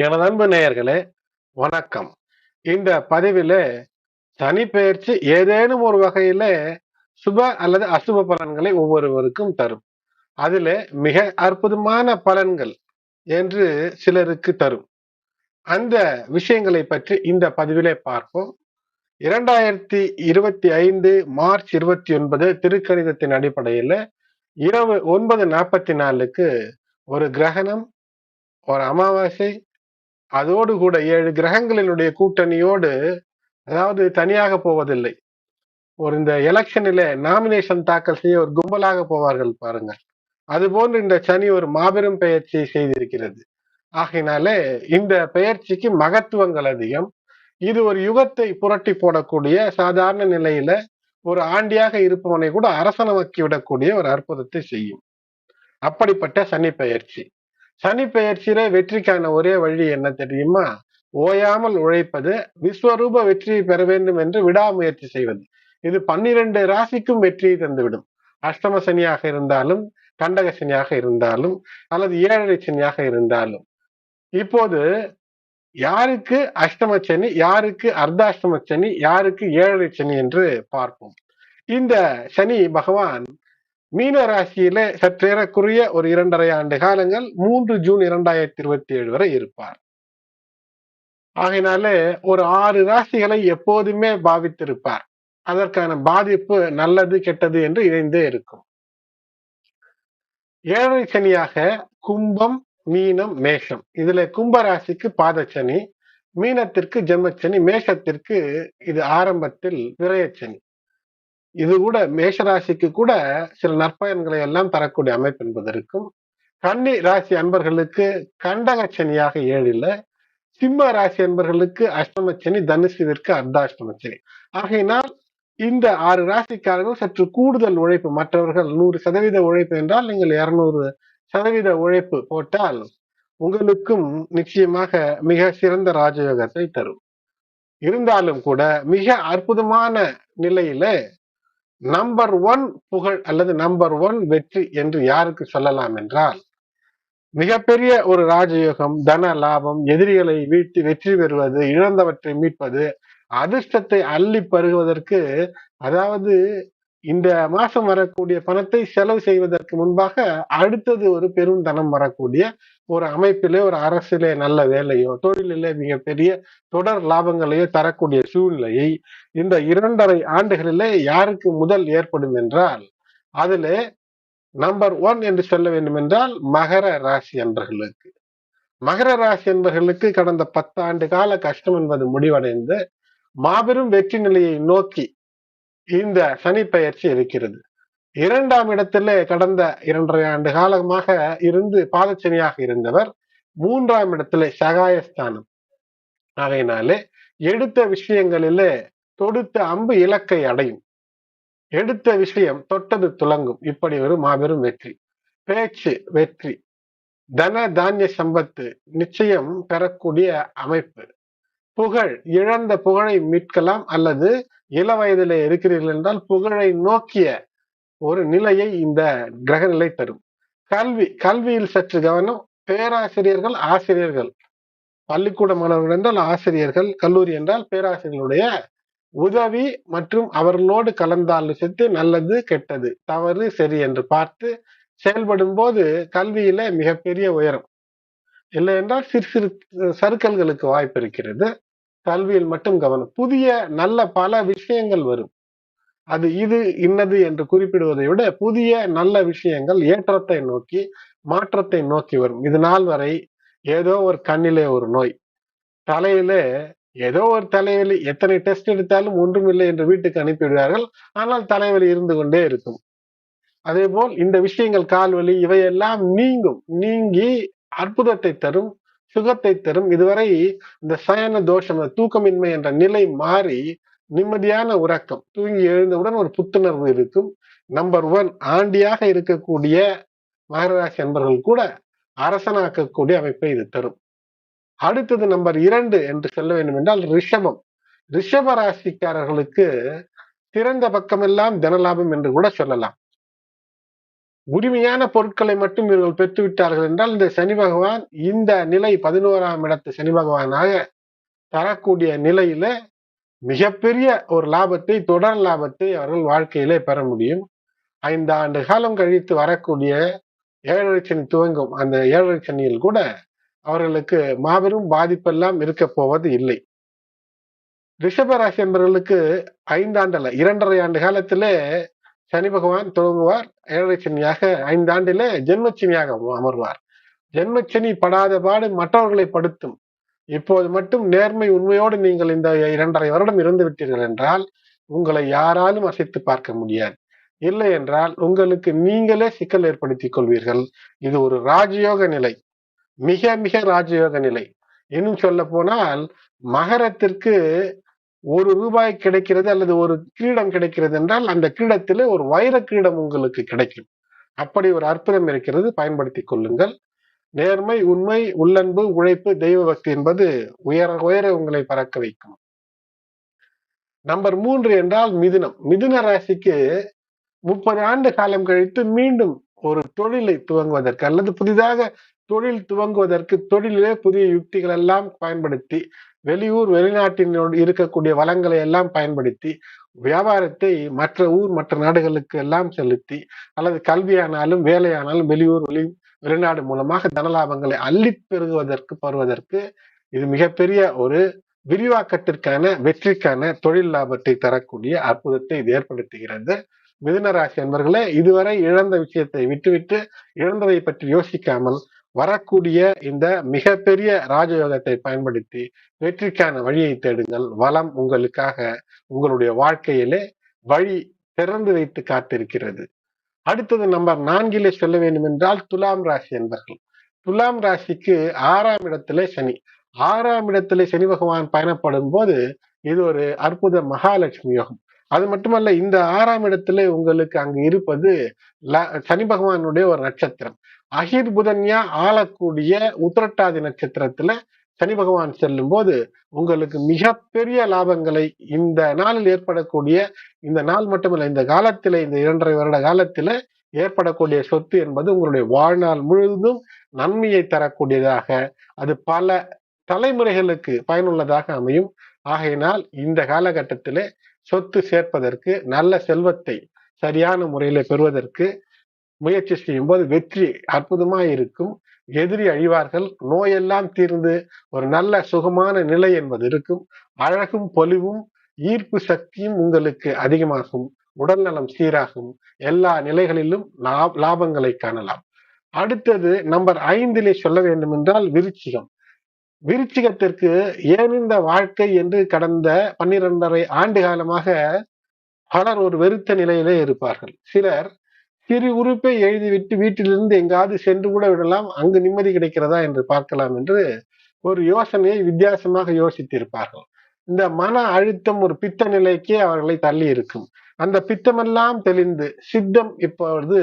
எனது அன்பு நேயர்களே வணக்கம். இந்த பதிவில் சனி ஏதேனும் ஒரு வகையில சுப அல்லது அசுப பலன்களை ஒவ்வொருவருக்கும் தரும். அதுல மிக அற்புதமான பலன்கள் என்று சிலருக்கு தரும். அந்த விஷயங்களை பற்றி இந்த பதிவிலே பார்ப்போம். இரண்டாயிரத்தி இருபத்தி ஐந்து மார்ச் இருபத்தி ஒன்பது திருக்கணிதத்தின் அடிப்படையில இரவு ஒன்பது நாற்பத்தி நாலுக்கு ஒரு கிரகணம் ஒரு அமாவாசை அதோடு கூட ஏழு கிரகங்களினுடைய கூட்டணியோடு அதாவது தனியாக போவதில்லை. ஒரு இந்த எலெக்ஷனில நாமினேஷன் தாக்கல் செய்ய ஒரு கும்பலாக போவார்கள் பாருங்க. அதுபோன்று இந்த சனி ஒரு மாபெரும் பெயர்ச்சியை செய்திருக்கிறது. ஆகையினாலே இந்த பெயர்ச்சிக்கு மகத்துவங்கள் அதிகம். இது ஒரு யுகத்தை புரட்டி போடக்கூடிய சாதாரண நிலையில ஒரு ஆண்டியாக இருப்பவனை கூட அரசனமாக்கி விடக்கூடிய ஒரு அற்புதத்தை செய்யும். அப்படிப்பட்ட சனி பெயர்ச்சி. சனி பெயர்ச்சியில வெற்றிக்கான ஒரே வழி என்ன தெரியுமா? ஓயாமல் உழைப்பது விஸ்வரூப வெற்றியை பெற வேண்டும் என்று விடாமுயற்சி செய்வது. இது பன்னிரண்டு ராசிக்கும் வெற்றியை தந்துவிடும். அஷ்டம சனியாக இருந்தாலும் கண்டக சனியாக இருந்தாலும் அல்லது ஏழரை சனியாக இருந்தாலும். இப்போது யாருக்கு அஷ்டம சனி யாருக்கு அர்த்தாஷ்டம சனி யாருக்கு ஏழரை சனி என்று பார்ப்போம். இந்த சனி பகவான் மீன ராசியில சற்றேறக்குரிய ஒரு இரண்டரை ஆண்டு காலங்கள் மூன்று ஜூன் இரண்டாயிரத்தி இருபத்தி ஏழு வரை இருப்பார். ஆகினாலே ஒரு ஆறு ராசிகளை எப்போதுமே பாவித்திருப்பார். அதற்கான பாதிப்பு நல்லது கெட்டது என்று இணைந்தே இருக்கும். ஏழரை சனியாக கும்பம் மீனம் மேஷம். இதுல கும்ப ராசிக்கு பாதச்சனி மீனத்திற்கு ஜென்மச்சனி மேஷத்திற்கு இது ஆரம்பத்தில் விரயச்சனி. இது கூட மேஷராசிக்கு கூட சில நற்பயன்களை எல்லாம் தரக்கூடிய அமைப்பு என்பது இருக்கும் கன்னி ராசி அன்பர்களுக்கு கண்டக சனியாக ஏழில் சிம்ம ராசி அன்பர்களுக்கு அஷ்டம சனி தனுசுவிற்கு அர்த்தாஷ்டம சனி. ஆகையினால் இந்த ஆறு ராசிக்காரர்கள் சற்று கூடுதல் உழைப்பு மற்றவர்கள் நூறு சதவீத உழைப்பு என்றால் நீங்கள் இருநூறு சதவீத உழைப்பு போட்டால் உங்களுக்கும் நிச்சயமாக மிக சிறந்த ராஜயோகத்தை தரும். இருந்தாலும் கூட மிக அற்புதமான நிலையில நம்பர் ஒன் புகழ் அல்லது நம்பர் ஒன் வெற்றி என்று யாருக்கு சொல்லலாம் என்றால் மிகப்பெரிய ஒரு ராஜயோகம் தன லாபம் எதிரிகளை வீட்டு வெற்றி பெறுவது இழந்தவற்றை மீட்பது அதிர்ஷ்டத்தை அள்ளி பருகுவதற்கு அதாவது இந்த மாசம் வரக்கூடிய பணத்தை செலவு செய்வதற்கு முன்பாக அடுத்தது ஒரு பெரும் தனம் வரக்கூடிய ஒரு அமைப்பிலே ஒரு அரசிலே நல்ல வேலையோ தொழிலிலே மிகப்பெரிய தொடர் லாபங்களையோ தரக்கூடிய சூழ்நிலையை இந்த இரண்டரை ஆண்டுகளிலே யாருக்கு முதல் ஏற்படும் என்றால் அதிலே நம்பர் ஒன் என்று சொல்ல வேண்டும் என்றால் மகர ராசி என்பர்களுக்கு மகர ராசி என்பர்களுக்கு கடந்த பத்தாண்டு கால கஷ்டம் என்பது முடிவடைந்து மாபெரும் வெற்றி நிலையை நோக்கி இந்த சனி இருக்கிறது. இரண்டாம் இடத்திலே கடந்த இரண்டரை ஆண்டு காலமாக இருந்து பாதச்சனியாக இருந்தவர் மூன்றாம் இடத்திலே சகாயஸ்தானம். ஆகையினாலே எடுத்த விஷயங்களிலே தொடுத்த அம்பு இலக்கை அடையும். எடுத்த விஷயம் தொட்டது துலங்கும். இப்படி ஒரு மாபெரும் வெற்றி. பேச்சு வெற்றி. தன தானிய சம்பத்து நிச்சயம் பெறக்கூடிய அமைப்பு. புகழ் இழந்த புகழை மீட்கலாம் அல்லது இள வயதிலே இருக்கிறீர்கள் என்றால் புகழை நோக்கிய ஒரு நிலையை இந்த கிரக நிலை தரும். கல்வி கல்வியில் சற்று கவனம். பேராசிரியர்கள் ஆசிரியர்கள். பள்ளிக்கூட மாணவர்கள் என்றால் ஆசிரியர்கள். கல்லூரி என்றால் பேராசிரியர்களுடைய உதவி மற்றும் அவர்களோடு கலந்தாலோசித்து நல்லது கெட்டது தவறு சரி என்று பார்த்து செயல்படும் போது கல்வியில மிகப்பெரிய உயரம். இல்லை என்றால் சிறு சிறு சறுக்கல்களுக்கு வாய்ப்பு இருக்கிறது. கல்வியில் மட்டும் கவனம். புதிய நல்ல பல விஷயங்கள் வரும். அது இது இன்னது என்று குறிப்பிடுவதை விட புதிய நல்ல விஷயங்கள் ஏற்றத்தை நோக்கி மாற்றத்தை நோக்கி வரும். இது நாள் வரை ஏதோ ஒரு கண்ணிலே ஒரு நோய். தலையில ஏதோ ஒரு தலைவலி. எத்தனை டெஸ்ட் எடுத்தாலும் ஒன்றும் இல்லை என்று வீட்டுக்கு அனுப்பிவிடுவார்கள். ஆனால் தலைவலி இருந்து கொண்டே இருக்கும். அதே போல் இந்த விஷயங்கள் கால்வலி இவையெல்லாம் நீங்கும். நீங்கி அற்புதத்தை தரும் சுகத்தை தரும். இதுவரை இந்த சயன தோஷம் தூக்கமின்மை என்ற நிலை மாறி நிம்மதியான உறக்கம் தூங்கி எழுந்தவுடன் ஒரு புத்துணர்வு இருக்கும். நம்பர் ஒன் ஆண்டியாக இருக்கக்கூடிய மகராசி என்பவர்கள் கூட அரசனாக்கக்கூடிய அமைப்பை இது தரும். அடுத்தது நம்பர் இரண்டு என்று சொல்ல வேண்டும் என்றால் ரிஷபம். ரிஷப ராசிக்காரர்களுக்கு திறந்த பக்கமெல்லாம் தனலாபம் என்று கூட சொல்லலாம். உரிமையான பொருட்களை மட்டும் இவர்கள் பெற்று விட்டார்கள் என்றால் இந்த சனி பகவான் இந்த நிலை பதினோராம் இடத்து சனி பகவானாக தரக்கூடிய நிலையில மிகப்பெரிய ஒரு லாபத்தை தொடர் லாபத்தை அவர்கள் வாழ்க்கையிலே பெற முடியும். ஐந்து ஆண்டு காலம் கழித்து வரக்கூடிய ஏழரை சனி துவங்கும். அந்த ஏழரை சனியில் கூட அவர்களுக்கு மாபெரும் பாதிப்பெல்லாம் இருக்க போவது இல்லை. ரிஷபராசி என்பவர்களுக்கு ஐந்தாண்டுல இரண்டரை ஆண்டு காலத்திலே சனி பகவான் துவங்குவார் ஏழரை சனியாக ஐந்தாண்டிலே ஜென்மச்சனியாக அமர்வார். ஜென்மச்சனி படாத பாடு மற்றவர்களை படுத்தும். இப்போது மட்டும் நேர்மை உண்மையோடு நீங்கள் இந்த இரண்டரை வருடம் இருந்து விட்டீர்கள் என்றால் உங்களை யாராலும் அசைத்து பார்க்க முடியாது. இல்லை என்றால் உங்களுக்கு நீங்களே சிக்கல் ஏற்படுத்திக் கொள்வீர்கள். இது ஒரு ராஜயோக நிலை. மிக மிக ராஜயோக நிலை. இன்னும் சொல்ல போனால் மகரத்திற்கு ஒரு ரூபாய் கிடைக்கிறது அல்லது ஒரு கிரீடம் கிடைக்கிறது என்றால் அந்த கிரீடத்திலே ஒரு வைர கிரீடம் உங்களுக்கு கிடைக்கும். அப்படி ஒரு அற்புதம் இருக்கிறது. பயன்படுத்திக் கொள்ளுங்கள். நேர்மை உண்மை உள்ளன்பு உழைப்பு தெய்வ பக்தி என்பது உயர உயர உங்களை பறக்க வைக்கும். நம்பர் மூன்று என்றால் மிதுனம். மிதுன ராசிக்கு முப்பது ஆண்டு காலம் கழித்து மீண்டும் ஒரு தொழிலை துவங்குவதற்கு அல்லது புதிதாக தொழில் துவங்குவதற்கு தொழிலே புதிய யுக்திகள் எல்லாம் பயன்படுத்தி வெளியூர் வெளிநாட்டினோடு இருக்கக்கூடிய வளங்களை எல்லாம் பயன்படுத்தி வியாபாரத்தை மற்ற ஊர் மற்ற நாடுகளுக்கு எல்லாம் செலுத்தி அல்லது கல்வியானாலும் வேலையானாலும் வெளியூர் வெளி வெளிநாடு மூலமாக தனலாபங்களை அள்ளி பெருகுவதற்கு பருவதற்கு இது மிகப்பெரிய ஒரு விரிவாக்கத்திற்கான வெற்றிக்கான தொழில் லாபத்தை தரக்கூடிய அற்புதத்தை இது ஏற்படுத்துகிறது. மிதுனராசி என்பர்களே இதுவரை இழந்த விஷயத்தை விட்டுவிட்டு இழந்ததை பற்றி யோசிக்காமல் வரக்கூடிய இந்த மிகப்பெரிய ராஜயோகத்தை பயன்படுத்தி வெற்றிக்கான வழியை தேடுங்கள். வளம் உங்களுக்காக உங்களுடைய வாழ்க்கையிலே வழி திறந்து வைத்து காத்திருக்கிறது. அடுத்தது நம்பர் நான்கிலே சொல்ல வேண்டும் என்றால் துலாம் ராசி என்பர்கள். துலாம் ராசிக்கு ஆறாம் இடத்திலே சனி. ஆறாம் இடத்திலே சனி பகவான் பயணப்படும் போது இது ஒரு அற்புத மகாலட்சுமி யோகம். அது மட்டுமல்ல இந்த ஆறாம் இடத்துல உங்களுக்கு அங்கு இருப்பது சனி பகவானுடைய ஒரு நட்சத்திரம். அகிர் புதன்யா ஆளக்கூடிய உத்திரட்டாதி நட்சத்திரத்துல சனி பகவான் செல்லும் போது உங்களுக்கு மிகப்பெரிய லாபங்களை இந்த நாளில் ஏற்படக்கூடிய இந்த நாள் மட்டுமல்ல இந்த காலத்தில இந்த இரண்டரை வருட காலத்தில ஏற்படக்கூடிய சொத்து என்பது உங்களுடைய வாழ்நாள் முழுவதும் நன்மையை தரக்கூடியதாக அது பல தலைமுறைகளுக்கு பயனுள்ளதாக அமையும். ஆகையினால் இந்த காலகட்டத்திலே சொத்து சேர்ப்பதற்கு நல்ல செல்வத்தை சரியான முறையில பெறுவதற்கு முயற்சி செய்யும் போது வெற்றி அற்புதமாய் இருக்கும். எதிரி அழிவார்கள். நோயெல்லாம் தீர்ந்து ஒரு நல்ல சுகமான நிலை என்பது இருக்கும். அழகும் பொலிவும் ஈர்ப்பு சக்தியும் உங்களுக்கு அதிகமாகும். உடல் நலம் சீராகும். எல்லா நிலைகளிலும் லாபங்களை காணலாம். அடுத்தது நம்பர் ஐந்திலே சொல்ல வேண்டும் என்றால் விருச்சிகம். விருச்சிகத்திற்கு ஏன் இந்த வாழ்க்கை என்று கடந்த பன்னிரண்டரை ஆண்டு காலமாக பலர் ஒரு வெறுத்த நிலையிலே இருப்பார்கள். சிலர் சிறு உறுப்பை எழுதிவிட்டு வீட்டிலிருந்து எங்காவது சென்று கூட விடலாம் அங்கு நிம்மதி கிடைக்கிறதா என்று பார்க்கலாம் என்று ஒரு யோசனையை வித்தியாசமாக யோசித்திருப்பார்கள். இந்த மன அழுத்தம் ஒரு பித்த நிலைக்கே அவர்களை தள்ளி இருக்கும். அந்த பித்தமெல்லாம் தெளிந்து சித்தம் இப்பொழுது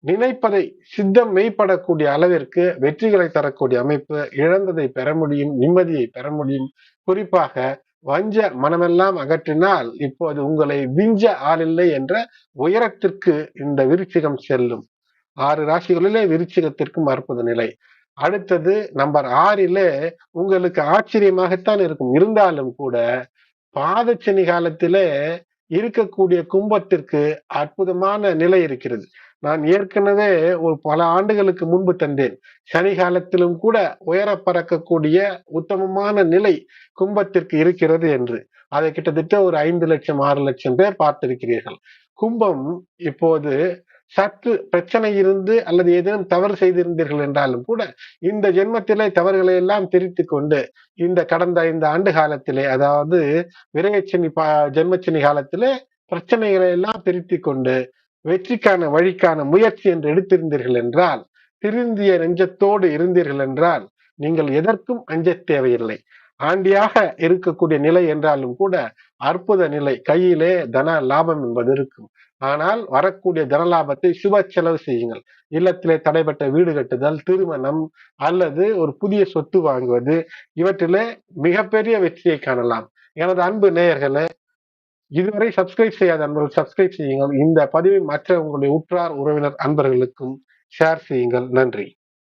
நினைப்பதை சித்தம் மெய்ப்படக்கூடிய அளவிற்கு வெற்றிகளை தரக்கூடிய அமைப்பு இழந்ததை பெற முடியும் நிம்மதியை பெற முடியும். குறிப்பாக வஞ்ச மனமெல்லாம் அகற்றினால் இப்போது உங்களை விஞ்ச ஆளில்லை என்ற உயரத்திற்கு இந்த விருச்சிகம் செல்லும். ஆறு ராசிகளிலே விருச்சிகத்திற்கும் அற்புத நிலை. அடுத்தது நம்பர் ஆறிலே உங்களுக்கு ஆச்சரியமாகத்தான் இருக்கும். இருந்தாலும் கூட பாதச்சனி காலத்திலே இருக்கக்கூடிய கும்பத்திற்கு அற்புதமான நிலை இருக்கிறது. நான் ஏற்கனவே ஒரு பல ஆண்டுகளுக்கு முன்பு தந்தேன். சனி காலத்திலும் கூட உயர பறக்கக்கூடிய உத்தமமான நிலை கும்பத்திற்கு இருக்கிறது என்று. அதை கிட்டத்தட்ட ஒரு ஐந்து லட்சம் ஆறு லட்சம் பேர் பார்த்திருக்கிறீர்கள். கும்பம் இப்போது சற்று பிரச்சனை இருந்து அல்லது ஏதேனும் தவறு செய்திருந்தீர்கள் என்றாலும் கூட இந்த ஜென்மத்திலே தவறுகளை எல்லாம் திரித்து கொண்டு இந்த கடந்த இந்த ஆண்டு காலத்திலே அதாவது விரயச்சனி ஜென்மச்சனி காலத்திலே பிரச்சனைகளை எல்லாம் திருத்தி கொண்டு வெற்றிக்கான வழிக்கான முயற்சி என்று எடுத்திருந்தீர்கள் என்றால் திருந்திய நெஞ்சத்தோடு இருந்தீர்கள் என்றால் நீங்கள் எதற்கும் அஞ்ச தேவையில்லை. ஆண்டியாக இருக்கக்கூடிய நிலை என்றாலும் கூட அற்புத நிலை. கையிலே தன லாபம் என்பது இருக்கும். ஆனால் வரக்கூடிய தன லாபத்தை சுப செலவு செய்யுங்கள். இல்லத்திலே தடைப்பட்ட வீடு கட்டுதல் திருமணம் அல்லது ஒரு புதிய சொத்து வாங்குவது இவற்றிலே மிகப்பெரிய வெற்றியை காணலாம். எனது அன்பு நேயர்களே இதுவரை சப்ஸ்கிரைப் செய்யாத அன்பர்கள் சப்ஸ்கிரைப் செய்யுங்கள். இந்த பதிவை மற்ற உங்களுடைய உற்றார் உறவினர் அன்பர்களுக்கும் ஷேர் செய்யுங்கள். நன்றி.